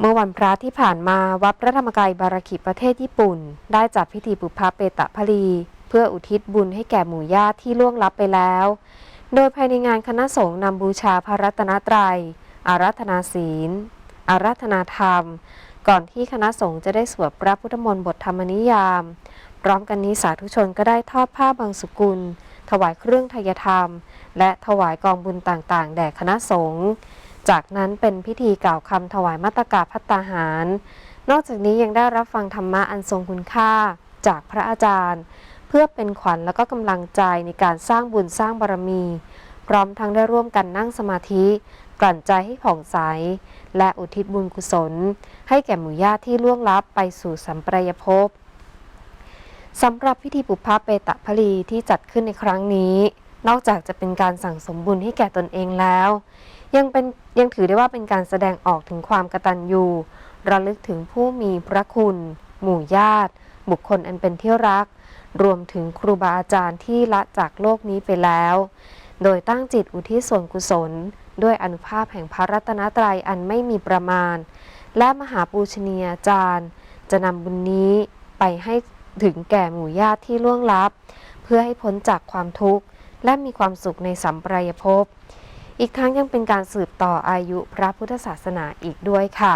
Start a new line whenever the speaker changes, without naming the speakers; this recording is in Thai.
เมื่อวันพระที่ผ่านมาวัดพระธรรมกายบาราคิประเทศญี่ปุ่น ได้จัดพิธีปุพพเปตะพลี เพื่ออุทิศบุญให้แก่หมู่ญาติที่ล่วงลับไปแล้ว โดยภายในงานคณะสงฆ์นำบูชาพระรัตนตรัย อารัธนาศีล อารัธนาธรรม ก่อนที่คณะสงฆ์จะได้สวดพระพุทธมนต์บทธรรมนิยาม พร้อมกันนี้สาธุชนก็ได้ทอดผ้าบางสุกุล ถวายเครื่องทายธรรม และถวายกองบุญต่างๆ แด่คณะสงฆ์ จากนั้นเป็นพิธีกล่าวคำถวายมาตรกาพัตตาหาร นอกจากนี้ยังได้รับฟังธรรมะอันทรงคุณค่าจากพระอาจารย์ เพื่อเป็นขวัญและก็กำลังใจในการสร้างบุญสร้างบารมี พร้อมทั้งได้ร่วมกันนั่งสมาธิกลั่นใจให้ผ่องใส และอุทิศบุญกุศล ให้แก่หมู่ญาติที่ล่วงลับไปสู่สัมปรายภพสำหรับพิธีปุพพะเปตะพลีที่จัดขึ้นในครั้งนี้ นอกจากจะเป็นการสั่งสมบุญให้แก่ตนเองแล้ว ยังเป็นยังถือได้ว่าเป็นการแสดงออกถึงความกตัญญูระลึกถึงผู้มีพระคุณ หมู่ญาติ บุคคลอันเป็นที่รัก รวมถึงครูบาอาจารย์ที่ละจากโลกนี้ไปแล้ว โดยตั้งจิตอุทิศส่วนกุศล ด้วยอนุภาพแห่งพระรัตนตรัยอันไม่มีประมาณ และมหาปูชนียาจารย์ จะนำบุญนี้ไปให้ถึงแก่หมู่ญาติที่ล่วงลับ เพื่อให้พ้นจากความทุกข์ และมีความสุขในสัมปรายภพ อีกทั้งยังเป็นการสืบต่ออายุพระพุทธศาสนาอีกด้วยค่ะ